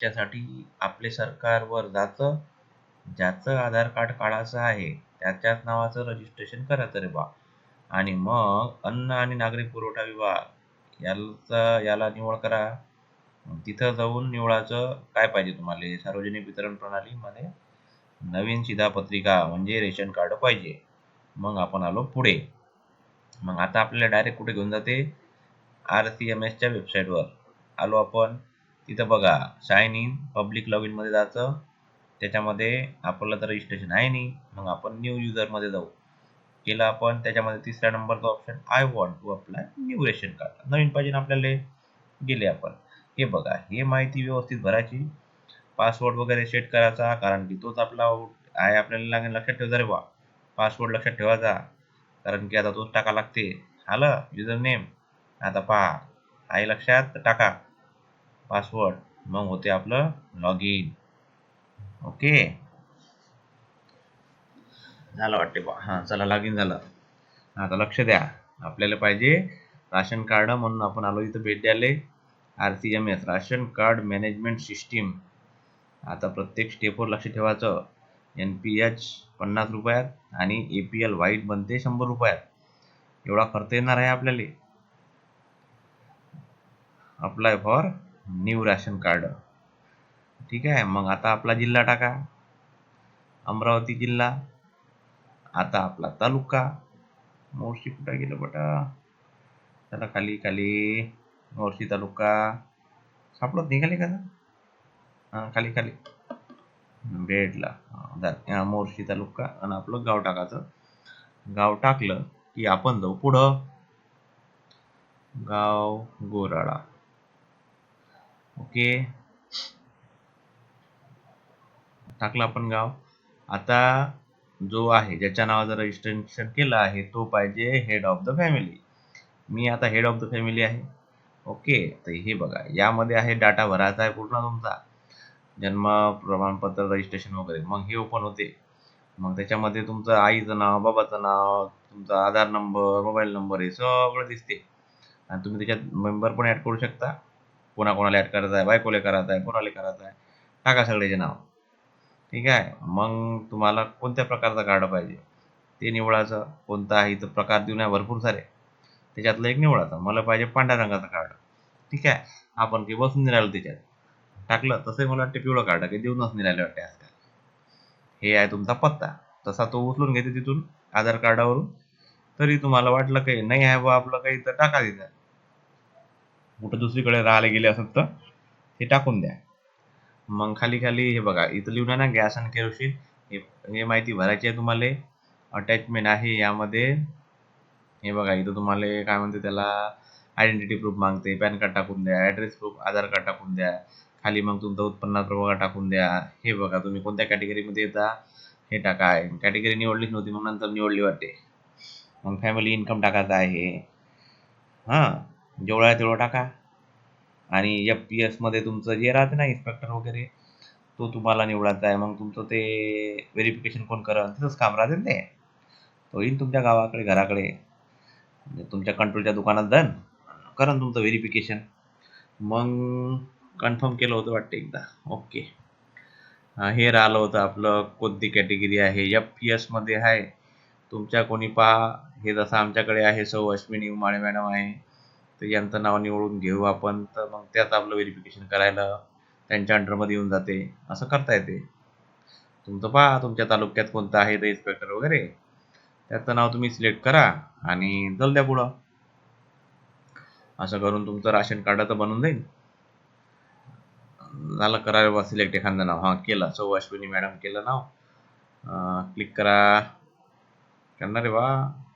त्यासाठी आपले सरकारवर जातं ज्याचं आधार कार्ड काढायचं आहे त्याच्याच नावाचं रजिस्ट्रेशन करायचं रे बा. आणि मग अन्न आणि नागरी पुरवठा विभाग याचा याला निवड करा. तिथं जाऊन निवडायचं काय पाहिजे तुम्हाला? सार्वजनिक वितरण प्रणालीमध्ये नवीन शिधापत्रिका म्हणजे रेशन कार्ड पाहिजे. मग आपण आलो पुढे. मग आता आपल्याला डायरेक्ट कुठे घेऊन जाते? आर सी एम एसच्या वेबसाईटवर आलो आपण. तिथं बघा साइन इन पब्लिक लॉग इनमध्ये जायचं. त्याच्यामध्ये आपलं तर रजिस्ट्रेशन आहे नाही. मग आपण न्यू युजरमध्ये जाऊ. केलं आपण त्याच्यामध्ये तिसऱ्या नंबरचा option I want to apply new ration card नवीन पाहिजे आपल्याला गेले आपण. हे बघा हे माहिती व्यवस्थित भरायची. पासवर्ड वगैरे सेट करायचा कारण की तोच आपला आहे आपल्याला लागेल लक्षात ठेवायचा रे बा पासवर्ड लक्षात ठेवायचा. कारण की आता तोच टाका लागते. आलं युजर नेम आता पहा आहे लक्षात टाका. पासवर्ड मग होते आपलं लॉग इन ओके झालं वाटते बा हां चला लॉग इन झालं. आता लक्ष द्या. आपल्याला पाहिजे राशन कार्ड म्हणून आपण आलो इथं भेट द्यायला. R C M S ration card management system आता प्रत्येक स्टेपवर लक्ष ठेवायचं. एन पी एच पन्नास रुपयात आणि ए पी एल व्हाईट बनते शंभर रुपयात. एवढा खर्च येणार आहे आपल्याला. Apply for new ration card. ठीक आहे मग आता आपला जिल्हा टाका. अमरावती जिल्हा आता आपला तालुका. मोर्शी कुठं गेलं बटा? त्याला खाली खाली. मोर्शी तालुका. सापडत निघाले का? हां खाली खाली. बेडला मोर्शी तालुका. आणि आपलं गाव टाकायचं. गाव टाकलं की आपण जाऊ पुढं. गाव गोराळा ओके. टाकलं आपण गाव. आता जो आहे ज्याच्या नावाचं रजिस्ट्रेशन केलं आहे तो पाहिजे हेड ऑफ द फॅमिली मी आता हेड ऑफ द फॅमिली आहे. ओके तर हे बघा यामध्ये आहे डाटा भरायचा आहे पूर्ण तुमचा. जन्म प्रमाणपत्र रजिस्ट्रेशन वगैरे. मग हे ओपन होते. मग त्याच्यामध्ये तुमचं आईचं नाव बाबाचं नाव तुमचा आधार नंबर मोबाईल नंबर हे सगळं दिसते. आणि तुम्ही त्याच्यात मेंबर पण ॲड करू शकता. कोणाकोणाला ॲड करायचं आहे? बायकोले करायचं आहे? कोणाला करायचं आहे? टाका सगळ्याचे नाव. ठीक आहे? मग तुम्हाला कोणत्या प्रकारचं कार्ड पाहिजे? ते निवडायचं. कोणतं आहे इथं प्रकार देऊन आहे भरपूर सारे. त्याच्यातलं एक निवडायचं. मला पाहिजे पांढऱ्या रंगाचं कार्ड. ठीक आहे? आपण की बसून निघालो त्याच्यात. टाकलं तसंही मला वाटते पिवळं कार्ड की देऊनच निघाले वाटते आजकाल. हे आहे तुमचा पत्ता. तसा तो उचलून घेते तिथून आधार कार्डावरून. तरी तुम्हाला वाटलं काही नाही आहे बा आपलं काही तर टाका तिथं. कुठं दुसरीकडे राहायला गेले असत तर हे टाकून द्या. मग खाली खाली हे बघा इथं लिहून आहे ना गॅस आणि केरोसिन हे हे माहिती भरायची आहे तुम्हाला. अटॅचमेंट आहे यामध्ये. हे बघा इथं तुम्हाला काय म्हणते त्याला आयडेंटिटी प्रूफ मागते पॅन कार्ड टाकून द्या ॲड्रेस प्रूफ आधार कार्ड टाकून द्या खाली मग तुमचा उत्पन्नात प्रभाव टाकून द्या. हे बघा तुम्ही कोणत्या कॅटेगरीमध्ये येता हे टाका. आहे कॅटेगरी निवडलीच नव्हती मग नंतर निवडली वाटते. मग फॅमिली इन्कम टाकायचा आहे. हां. जेवढा आहे तेवढं टाका. आणि एफ पी एसमध्ये तुमचं जे राहते ना इन्स्पेक्टर वगैरे तो तुम्हाला निवडायचा आहे मग तुमचं ते व्हेरिफिकेशन कोण करा तिथंच काम राहते ना ते. तो येईल तुमच्या गावाकडे घराकडे. म्हणजे तुमच्या कंट्रोलच्या दुकानात जाण करन तुमचं व्हेरिफिकेशन मग कन्फर्म केलं होतं वाटतं एकदा. ओके हे राहिलं होतं आपलं कोणती कॅटेगरी आहे. एफ पी एसमध्ये आहे. तुमच्या कोणी पहा. हे जसं आमच्याकडे आहे सौ अश्विनी उमाळे मॅडम आहे. तर यांचं नाव निवडून घेऊ आपण. तर मग त्यात आपलं व्हेरिफिकेशन करायला त्यांच्या अंडरमध्ये येऊन जाते. असं करता येते. तुमचं पहा तुमच्या तालुक्यात कोणतं आहे ते इन्स्पेक्टर वगैरे. त्याचं नाव तुम्ही सिलेक्ट करा आणि चल द्या पुढं. असं करून तुमचं राशन कार्ड तर बनून जाईल. झालं करा बा सिलेक्ट एखादं नाव. हां केलं. सौ अश्विनी मॅडम केलं नाव. क्लिक करा. करणार रे बा.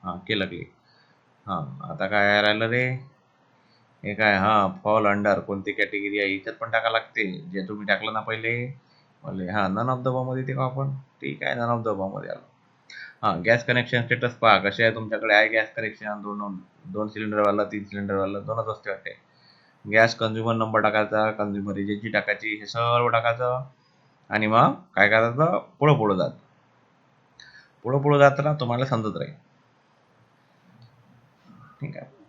हां केलं क्लिक हां आता काय राहिलं रे? हे काय हां फॉल अंडर कोणती कॅटेगरी आहे याच्यात पण टाका लागते. जे तुम्ही टाकलं ना पहिले बोले हां नन ऑफ दबामध्ये मध्ये ते का आपण. ठीक आहे नन ऑफ दबामध्ये आलो. हां गॅस कनेक्शन स्टेटस पहा कसे आहे तुमच्याकडे? आहे गॅस कनेक्शन दोन दोन सिलेंडरवाला तीन सिलेंडरवाला दोनच असते वाटते गॅस कन्झ्युमर नंबर टाकायचा कन्झ्युमर एजन्सी टाकायची हे सर्व टाकायचं. आणि मग काय करायचं पुढं पुढं जात. पुढं पुढं जाताना तुम्हाला समजत राहील. ठीक आहे.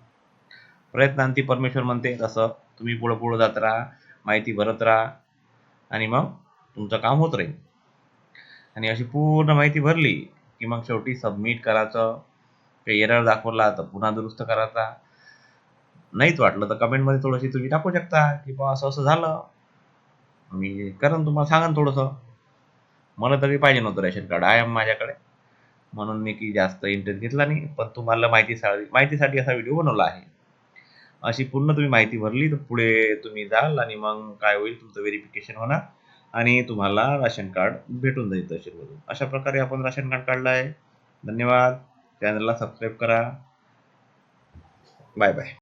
प्रयत्नांती परमेश्वर म्हणते तसं तुम्ही पुढं पुढं जात राहा माहिती भरत राहा आणि मग तुमचं काम होत राहील. आणि अशी पूर्ण माहिती भरली की मग शेवटी सबमिट करायचं काही एरर दाखवला तर पुन्हा दुरुस्त करायचा. नाहीच वाटलं तर कमेंटमध्ये थोडीशी तुम्ही टाकू शकता की बा असं असं झालं. मी करण तुम्हाला सांगन थोडंसं. मला तरी पाहिजे नव्हतं रेशन कार्ड. आहे माझ्याकडे. म्हणून मी की जास्त इंटरेस्ट घेतला नाही पण तुम्हाला माहितीसाठी माहितीसाठी असा व्हिडिओ बनवला आहे. अशी पूर्ण तुम्ही माहिती भरली तर पुढे तुम्ही जाल आणि मग काय होईल तुमचं व्हेरिफिकेशन होणार. आणि तुम्हाला राशन कार्ड भेटून जाईल तहसीलमधून. अशा प्रकारे आपण राशन कार्ड काढलं आहे. धन्यवाद. चॅनलला सबस्क्राईब करा. Bye bye